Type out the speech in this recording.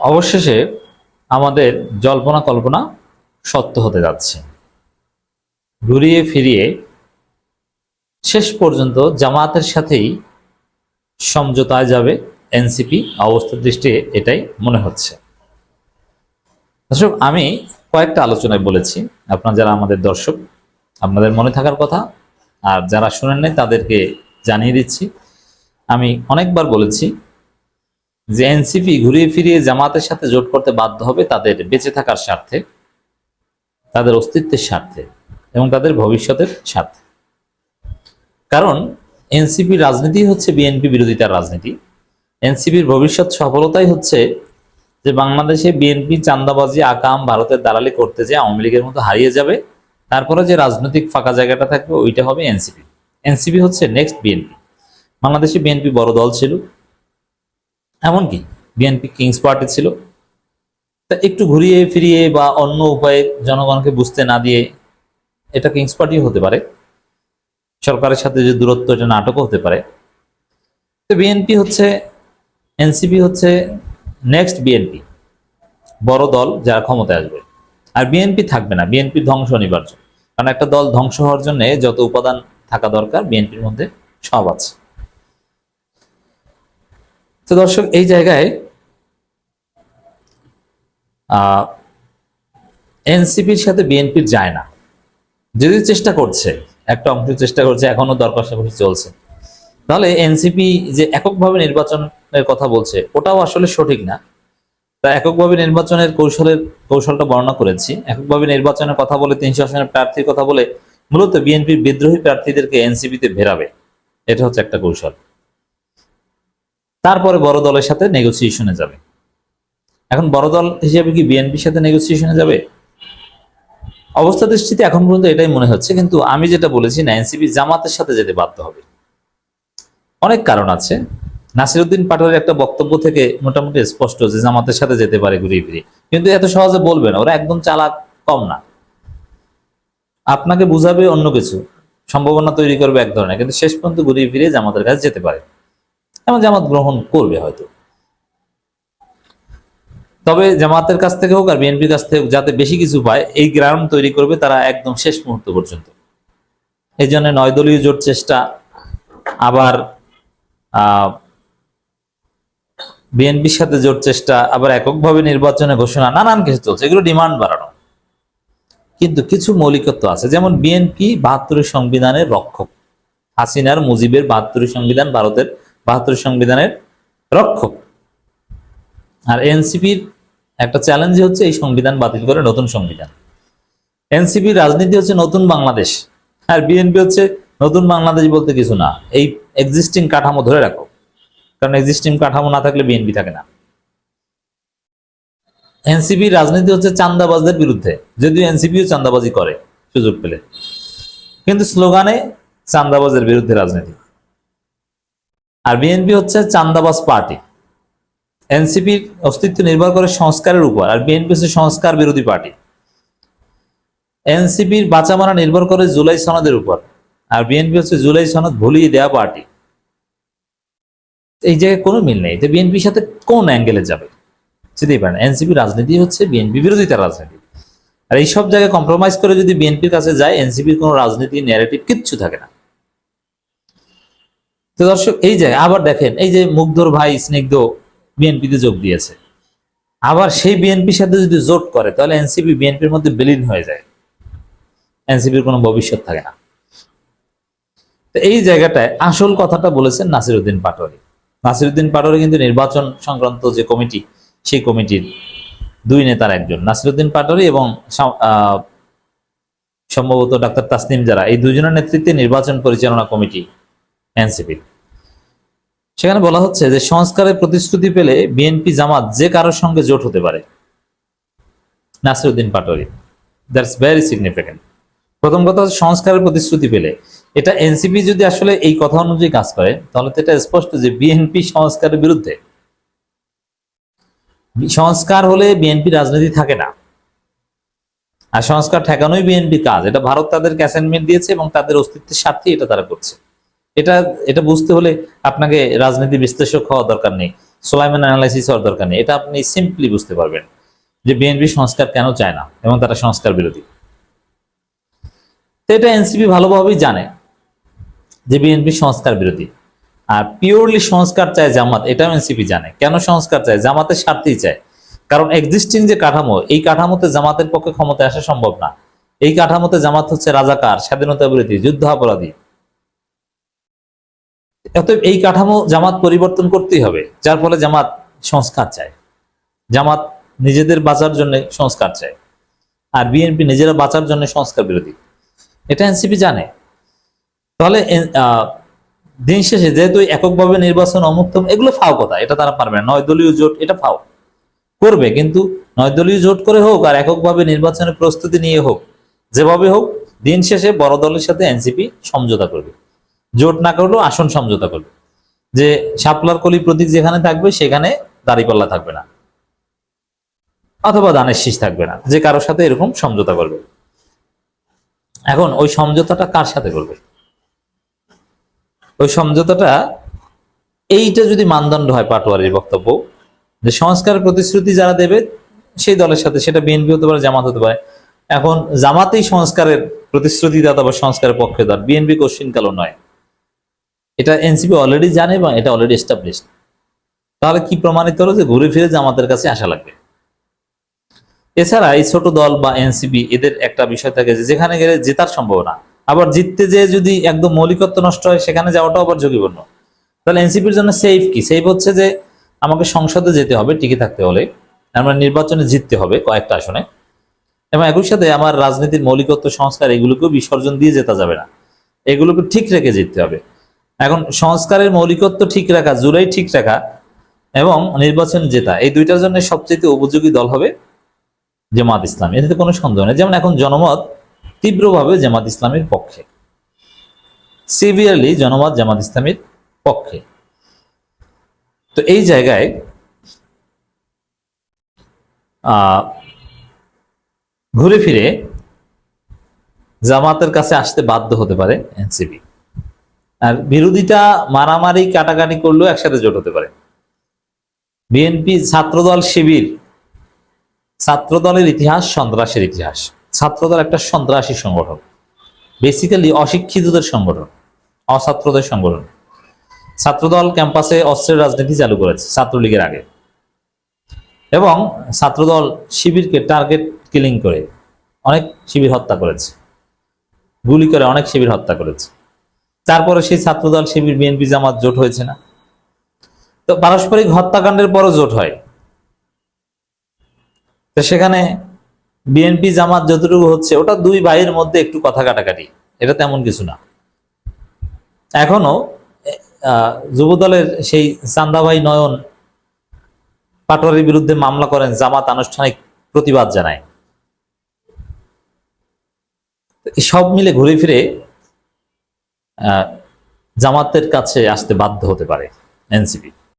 অবশেষে আমাদের জল্পনা কল্পনা সত্য হতে যাচ্ছে। ঘুরিয়ে ফিরিয়ে শেষ পর্যন্ত জামাতের সাথেই সমঝোতায় যাবে এনসিপি। অবস্থার দৃষ্টি এটাই মনে হচ্ছে। দর্শক, আমি কয়েকটা আলোচনায় বলেছি। আপনারা যারা আমাদের দর্শক, আপনাদের মনে থাকার কথা, আর যারা শুনেন নাই তাদেরকে জানিয়ে দিচ্ছি। আমি অনেকবার বলেছি যে এনসিপি ঘুরিয়ে ফিরিয়ে জামাতের সাথে জোট করতে বাধ্য হবে তাদের বেঁচে থাকার স্বার্থে, তাদের অস্তিত্বের স্বার্থে এবং তাদের ভবিষ্যতের স্বার্থে। কারণ এনসিপি রাজনীতি হচ্ছে বিএনপি বিরোধিতার রাজনীতি। এনসিপির ভবিষ্যৎ সফলতাই হচ্ছে যে বাংলাদেশে বিএনপি চান্দাবাজি আকাম, ভারতের দালালি করতে যে আওয়ামী লীগের মতো হারিয়ে যাবে, তারপরে যে রাজনৈতিক ফাঁকা জায়গাটা থাকবে, ওইটা হবে এনসিপি। এনসিপি হচ্ছে নেক্সট বিএনপি। বাংলাদেশে বিএনপি বড় দল ছিল এমনকি বিএনপি কিংস পার্টি ছিল। তা একটু ঘুরিয়ে ফিরিয়ে বা অন্য উপায়ে জনগণকে বুঝতে না দিয়ে এটা কিংস পার্টি হতে পারে। সরকারের সাথে যে দূরত্ব, এটা নাটকও হতে পারে। তো বিএনপি হচ্ছে এনসিপি হচ্ছে নেক্সট বিএনপি বড় দল যারা ক্ষমতায় আসবে। আর বিএনপি থাকবে না। বিএনপি ধ্বংস অনিবার্য। কারণ একটা দল ধ্বংস হওয়ার জন্য যত উপাদান থাকা দরকার বিএনপির মধ্যে সব আছে। তো দর্শক, এই জায়গায় এনসিপির সাথে বিএনপির যায় না। যদি চেষ্টা করছে, একটা অংশ চেষ্টা করছে, এখনও দরকার সাপেক্ষে চলছে। তাহলে এনসিপি যে এককভাবে নির্বাচনের কথা বলছে, ওটাও আসলে সঠিক না। তা এককভাবে নির্বাচনের কৌশলের, কৌশলটা বর্ণনা করেছি। এককভাবে নির্বাচনের কথা বলে তিনশো আসনের প্রার্থীর কথা বলে, মূলত বিএনপির বিদ্রোহী প্রার্থীদেরকে এনসিপিতে ভেরাবে। এটা হচ্ছে একটা কৌশল। তারপরে বড় দলের সাথে নেগোসিয়েশনে যাবে। এখন বড় দল হিসেবে কি বিএনপির সাথে নেগোসিয়েশনে যাবে? অবস্থা দৃষ্টিতে এখন পর্যন্ত এটাই মনে হচ্ছে, কিন্তু আমি যেটা বলেছি না এনসিপি জামাতের সাথে যেতে বাধ্য হবে। অনেক কারণ আছে। নাসিরুদ্দিন পাটোয়ারির একটা বক্তব্য থেকে মোটামুটি স্পষ্ট যে জামাতের সাথে যেতে পারে ঘুরিয়ে ফিরে কিন্তু এত সহজে বলবে না ওরা একদম চালাক কম না। আপনাকে বুঝাবে অন্য কিছু। সম্ভাবনা তৈরি করবে এক ধরনের, কিন্তু শেষ পর্যন্ত ঘুরিয়ে ফিরে জামাতের কাছে যেতে পারে। এবং জামাত গ্রহণ করবে হয়তো। তবে জামাতের কাছ থেকে হোক আর বিএনপির কাছ থেকে যাতে বেশি কিছু পায়, এই গ্রাউন্ড তৈরি করবে তারা একদম শেষ মুহূর্ত পর্যন্ত। এই জন্য নয় দলীয় জোট চেষ্টা, আবার বিএনপির সাথে জোট চেষ্টা, আবার এককভাবে নির্বাচনে ঘোষণা, নানান কিছু চলছে, এগুলো ডিমান্ড বাড়ানো। কিন্তু কিছু মৌলিকত্ব আছে, যেমন বিএনপি বাহাত্তরের সংবিধানের রক্ষক, হাসিনার মুজিবের বাহাত্তরের সংবিধান ভারতের বাহাত্তরের সংবিধানের রক্ষক। আর এনসিপির একটা চ্যালেঞ্জ হচ্ছে এই সংবিধান বাতিল করে নতুন সংবিধান। এনসিপির রাজনীতি হচ্ছে নতুন বাংলাদেশ, আর বিএনপি হচ্ছে নতুন বাংলাদেশ বলতে কিছু না। এই এক্সিস্টিং কাঠামো ধরে রাখো, কারণ এক্সিস্টিং কাঠামো না থাকলে বিএনপি থাকে না। এনসিপি রাজনীতি হচ্ছে চান্দাবাজদের বিরুদ্ধে, যদিও এনসিপিও চান্দাবাজি করে সুযোগ পেলে। কিন্তু স্লোগানে চান্দাবাজের বিরুদ্ধে রাজনীতি। আর বিএনপি হচ্ছে চান্দাবাজ পার্টি। এনসিপির অস্তিত্ব নির্ভর করে সংস্কারের উপর, আর বিএনপি হচ্ছে সংস্কার বিরোধী পার্টি। এনসিপির বাঁচামারা নির্ভর করে জুলাই সনদের উপর, আর বিএনপি হচ্ছে জুলাই সনদ ভুলিয়ে দেওয়া পার্টি। এই জায়গায় কোনো মিল নেই। তো বিএনপির সাথে কোন অ্যাঙ্গেলে যাবে? যেতেই পারেন এনসিপি রাজনীতি হচ্ছে বিএনপি বিরোধিতার রাজনীতি। আর এই সব জায়গায় কম্প্রোমাইজ করে যদি বিএনপির কাছে যায় এনসিপির কোনো রাজনীতি ন্যারেটিভ কিচ্ছু থাকে না। তো দর্শক, এই জায়গায় আবার দেখেন, এই যে মুগ্ধর ভাই, স্নিগ্ধ বিএনপিতে যোগ দিয়েছে। আবার সেই বিএনপির সাথে যদি জোট করে, তাহলে এনসিপি বিএনপির মধ্যে বিলীন হয়ে যায়। এনসিপির কোনো ভবিষ্যৎ থাকে না। তো এই জায়গাটায় আসল কথাটা বলেছেন নাসিরুদ্দিন পাটোয়ারি। নাসিরুদ্দিন পাটোয়ারি কিন্তু নির্বাচন সংক্রান্ত যে কমিটি, সেই কমিটির দুই নেতার একজন। নাসিরুদ্দিন পাটোয়ারি এবং সম্ভবত ডাক্তার তাসনিম যারা, এই দুজনের নেতৃত্বে নির্বাচন পরিচালনা কমিটি এনসিপি সেখানে বলা হচ্ছে যে সংস্কারের প্রতিশ্রুতি পেলে বিএনপি জামাত যে কারোর সঙ্গে জোট হতে পারে। Nasiruddin Patwari. That's very significant প্রথম কথা হচ্ছে সংস্কারের প্রতিশ্রুতি পেলে। এটা এনসিপি যদি আসলে এই কথা অনুযায়ী কাজ করে, তাহলে তো এটা স্পষ্ট যে বিএনপি সংস্কারের বিরুদ্ধে। সংস্কার হলে বিএনপি রাজনীতি থাকে না। আর সংস্কার ঠেকানোই বিএনপি কাজ। এটা ভারত তাদেরকে অ্যাসাইনমেন্ট দিয়েছে এবং তাদের অস্তিত্বের স্বার্থে এটা তারা করছে। এটা এটা বুঝতে হলে আপনাকে রাজনীতি বিশ্লেষক হওয়া দরকার নেই, সোলাইমান অ্যানালাইসিস হওয়ার দরকার নেই। এটা আপনি সিম্পলি বুঝতে পারবেন যে বিএনপি সংস্কার কেন চায় না এবং তারা সংস্কার বিরোধী। তো এটা এনসিপি ভালোভাবেই জানে যে বিএনপি সংস্কার বিরোধী। আর পিওরলি সংস্কার চায় জামাত, এটাও এনসিপি জানে। কেন সংস্কার চায়? জামাতের স্বার্থেই চায়। কারণ এক্সিস্টিং যে কাঠামো, এই কাঠামোতে জামাতের পক্ষে ক্ষমতায় আসা সম্ভব না। এই কাঠামোতে জামাত হচ্ছে রাজাকার, স্বাধীনতা বিরোধী যুদ্ধ অপরাধী অতএব এই কাঠামো জামাত পরিবর্তন করতেই হবে, যার ফলে জামাত সংস্কার চায়। জামাত নিজেদের বাঁচার জন্য সংস্কার চায়, আর বিএনপি নিজেরা বাঁচার জন্য সংস্কার বিরোধী। এটা এনসিপি জানে। তাহলে দিন শেষে যেহেতু এককভাবে নির্বাচন অমুক্ত এগুলো ফাও কথা এটা তারা পারবে না। নয় দলীয় জোট, এটা ফাও। করবে, কিন্তু নয় দলীয় জোট করে হোক আর এককভাবে নির্বাচনের প্রস্তুতি নিয়ে হোক, যেভাবে হোক, দিন শেষে বড় দলের সাথে এনসিপি সমঝোতা করবে। জোট না করলেও আসন সমঝোতা করবে যে শাপলার কলি প্রতীক যেখানে থাকবে, সেখানে দাঁড়িপাল্লা থাকবে না। অথবা দানের শীষ থাকবে না, যে কারোর সাথে এরকম সমঝোতা করবে। এখন ওই সমঝোতাটা কার সাথে করবে? ওই সমঝোতাটা, এইটা যদি মানদণ্ড হয় পাটোয়ারির বক্তব্য, যে সংস্কারের প্রতিশ্রুতি যারা দেবে, সেই দলের সাথে, সেটা বিএনপি হতে পারে, জামাত হতে পারে। এখন জামাতেই সংস্কারের প্রতিশ্রুতি প্রতিশ্রুতিদাতা বা সংস্কারের পক্ষেদার বিএনপি কোশ্চিনকালও নয়। এটা এনসিপি অলরেডি জানে এবং এটা অলরেডি এস্টাবলিশ তাহলে কি প্রমাণিত হলো যে ঘুরে ফিরে জামাতের কাছে আসা লাগবে? এছাড়া এই ছোট দল বা এনসিপি এদের একটা বিষয় থাকে যে যেখানে গেলে জেতার সম্ভাবনা। আবার জিততে যেয়ে যদি একদম মৌলিকত্ব নষ্ট হয়, সেখানে যাওয়াটাও আবার ঝুঁকিপূর্ণ। তাহলে এনসিপির জন্য সেফ কি? সেফ হচ্ছে যে আমাকে সংসদে যেতে হবে, টিকে থাকতে হলে। আমরা নির্বাচনে জিততে হবে কয়েকটা আসনে। এবং একই সাথে আমার রাজনীতির মৌলিকত্ব সংস্কার এগুলোকেও বিসর্জন দিয়ে যেতে যাবে না। এগুলোকে ঠিক রেখে জিততে হবে। এখন সংস্কারের মৌলিকত্ব ঠিক রাখা, জুলাই ঠিক রাখা এবং নির্বাচন জেতা, এই দুইটার জন্য সবচেয়ে উপযোগী দল হবে জামাত ইসলাম। এতে কোনো সন্দেহ নেই। যেমন এখন জনমত তীব্রভাবে জামাত ইসলামের পক্ষে। সিভিয়ারলি জনমত জামাত ইসলামের পক্ষে। তো এই জায়গায় ঘুরে ফিরে জামাতের কাছে আসতে বাধ্য হতে পারে এনসিপি। আর বিরোধিতা মারামারি, কাটাকাটি করলেও একসাথে জোট হতে পারে। বিএনপি ছাত্রদল শিবির, ছাত্রদলের ইতিহাস সন্ত্রাসের ইতিহাস। ছাত্রদল একটা সন্ত্রাসী সংগঠন। বেসিক্যালি অশিক্ষিতদের সংগঠন, অছাত্রদের সংগঠন। ছাত্রদল ক্যাম্পাসে অস্ত্রের রাজনীতি চালু করেছে ছাত্রলীগের আগে। এবং ছাত্রদল শিবিরকে টার্গেট কিলিং করে, অনেক শিবির হত্যা করেছে। গুলি করে অনেক শিবির হত্যা করেছে। তারপরে সেই ছাত্রদল শিবির বিএনপি জামাত জোট হয়েছে না। তো পারস্পরিক হত্যাকাণ্ডের পরও জোট হয়। তো সেখানে বিএনপি জামাত যতটুকু হচ্ছে, ওটা দুই ভাইয়ের মধ্যে একটু কথা কাটাকাটি। এটা তেমন কিছু না। এখনও যুবদলের সেই চান্দা ভাই নয়ন পাটোয়ারির বিরুদ্ধে মামলা করেন, জামাত আনুষ্ঠানিক প্রতিবাদ জানায়। সব মিলে ঘুরে ফিরে জামাতের কাছে আসতে বাধ্য হতে পারে এনসিপি।